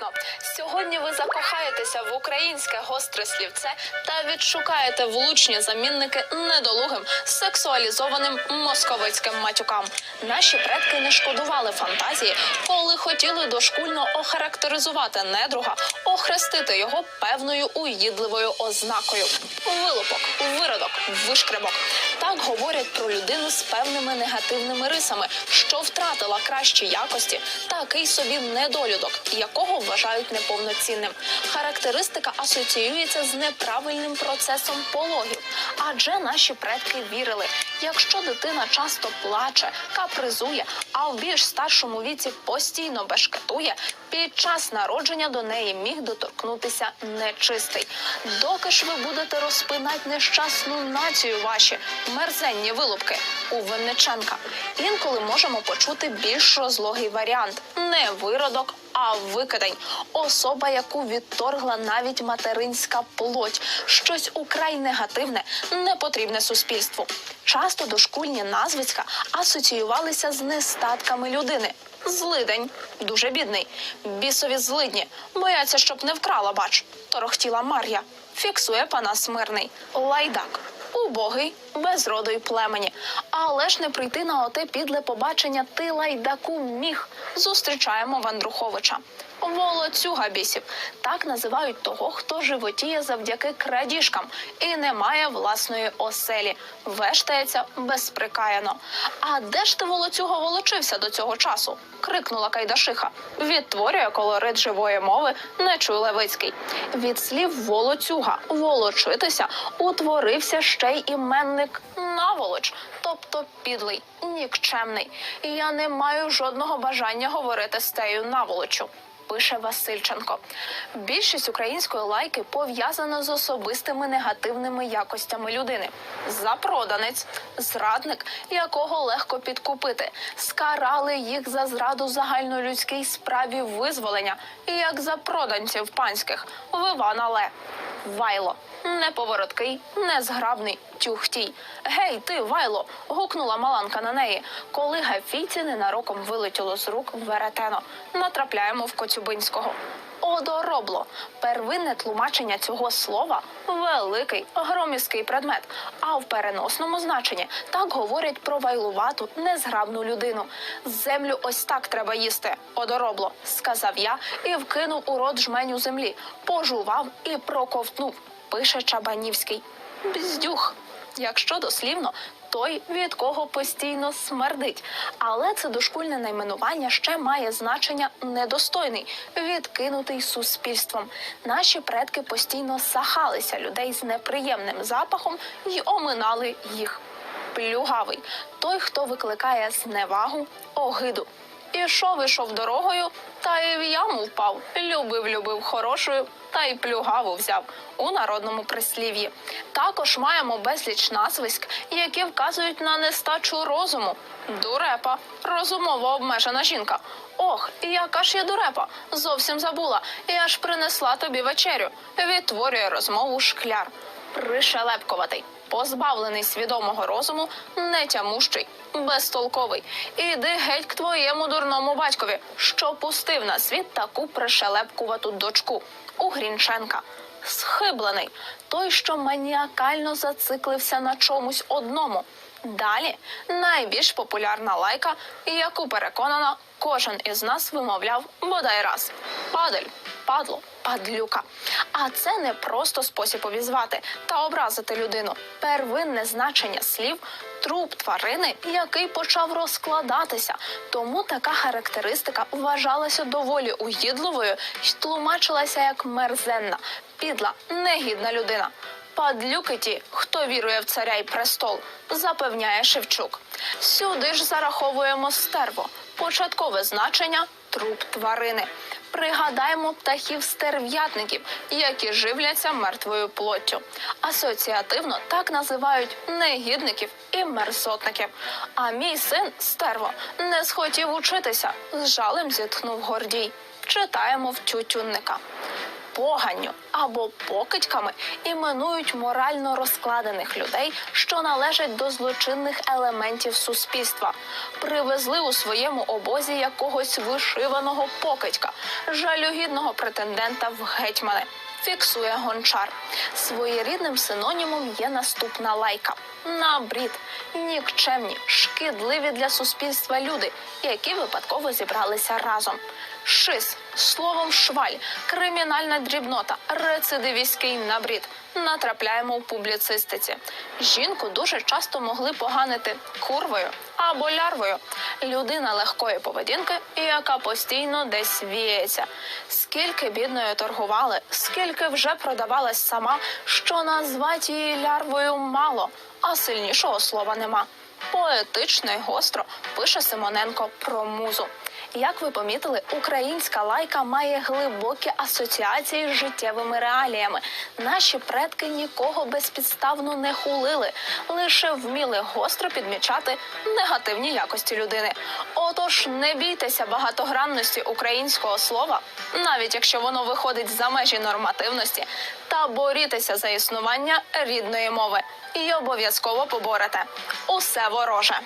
абсолютно. Сьогодні ви закохаєтеся в українське гостре слівце та відшукаєте влучні замінники недолугим сексуалізованим московицьким матюкам. Наші предки не шкодували фантазії, коли хотіли дошкульно охарактеризувати недруга, охрестити його певною уїдливою ознакою. Вилупок, виродок, вишкребок. Так говорять про людину з певними негативними рисами, що втратила кращі якості, такий собі недолюдок, якого вважають неповноцінним. Характеристика асоціюється з неправильним процесом пологів, адже наші предки вірили, якщо дитина часто плаче, капризує, а в більш старшому віці постійно бешкетує, під час народження до неї міг доторкнутися нечистий. Доки ж ви будете розпинати нещасну націю ваші мерзенні вилупки у Винниченка. Інколи можемо почути більш розлогий варіант не виродок, а викидень. Особа, яку відторгла навіть материнська плоть, щось украй негативне, непотрібне суспільству. Часто дошкульні назвиська асоціювалися з нестатками людини. Злидень, дуже бідний, бісові злидні, бояться, щоб не вкрала, бач, торохтіла Мар'я. Фіксує панас мирний. Лайдак. Убогий, без роду й племені. Але ж не прийти на оте підле побачення ти лайдаку міг. Зустрічаємо Вандруховича. Волоцюга бісів. Так називають того, хто животіє завдяки крадіжкам і не має власної оселі. Вештається безприкаяно. А де ж ти волоцюга волочився до цього часу? крикнула Кайдашиха. Відтворює колорит живої мови не Нечуй Левицький. Від слів волоцюга волочитися утворився ще й іменник наволоч, тобто підлий, нікчемний. Я не маю жодного бажання говорити з тею наволочу. Пише Васильченко. Більшість української лайки пов'язана з особистими негативними якостями людини. Запроданець, зрадник, якого легко підкупити, скарали їх за зраду загальнолюдській справі визволення, як запроданців панських в Івана Ле. Вайло. Неповороткий, незграбний, тюхтій. Гей, ти, Вайло! гукнула Маланка на неї, коли гафійці ненароком вилетіло з рук веретено. Натрапляємо в Коцюбинського. Одоробло. Первинне тлумачення цього слова великий громіський предмет. А в переносному значенні так говорять про вайлувату, незграбну людину. Землю ось так треба їсти. Одоробло, сказав я і вкинув у рот жменю землі, пожував і проковтнув. Пише Чабанівський. Бздюх. Якщо дослівно, той, від кого постійно смердить. Але це дошкульне найменування ще має значення недостойний, відкинутий суспільством. Наші предки постійно сахалися людей з неприємним запахом і оминали їх. Плюгавий той, хто викликає зневагу, огиду. Ішов, ішов дорогою, та й в яму впав. Любив, любив хорошою, та й плюгаву взяв у народному прислів'ї. Також маємо безліч назвиськ, які вказують на нестачу розуму. Дурепа, розумово обмежена жінка. Ох, яка ж я дурепа, зовсім забула. Я ж принесла тобі вечерю. Відтворює розмову шкляр. Пришелепкуватий, позбавлений свідомого розуму, нетямущий, безтолковий. Іди геть к твоєму дурному батькові, що пустив на світ таку пришелепкувату дочку. У Грінченка. Схиблений, той, що маніакально зациклився на чомусь одному. Далі найбільш популярна лайка, яку переконана, кожен із нас вимовляв бодай раз: падаль, падло, падлюка. А це не просто спосіб обізвати та образити людину. Первинне значення слів труп тварини, який почав розкладатися. Тому така характеристика вважалася доволі угідливою і тлумачилася як мерзенна, підла, негідна людина. Падлюки ті, хто вірує в царя й престол, запевняє Шевчук. Сюди ж зараховуємо стерво, початкове значення труп тварини. Пригадаємо птахів стерв'ятників, які живляться мертвою плоттю. Асоціативно так називають негідників і мерзотників. А мій син стерво не схотів учитися. З жалем зітхнув Гордій. Читаємо в тютюнника. Поганню або покидьками іменують морально розкладених людей, що належать до злочинних елементів суспільства. Привезли у своєму обозі якогось вишиваного покидька, жалюгідного претендента в гетьмани. Фіксує гончар. Своєрідним синонімом є наступна лайка. Набрід, нікчемні, шкідливі для суспільства люди, які випадково зібралися разом. Шис, словом шваль, кримінальна дрібнота, рецидивістський набрід. Натрапляємо у публіцистиці. Жінку дуже часто могли поганити курвою або лярвою. Людина легкої поведінки, яка постійно десь віється. Скільки бідною торгували, скільки вже продавалась сама, що назвати її лярвою мало, а сильнішого слова нема. Поетично й гостро пише Симоненко про музу. Як ви помітили, українська лайка має глибокі асоціації з життєвими реаліями. Наші предки нікого безпідставно не хулили, лише вміли гостро підмічати негативні якості людини. Отож, не бійтеся багатогранності українського слова, навіть якщо воно виходить за межі нормативності, та борітеся за існування рідної мови і обов'язково поборете усе вороже.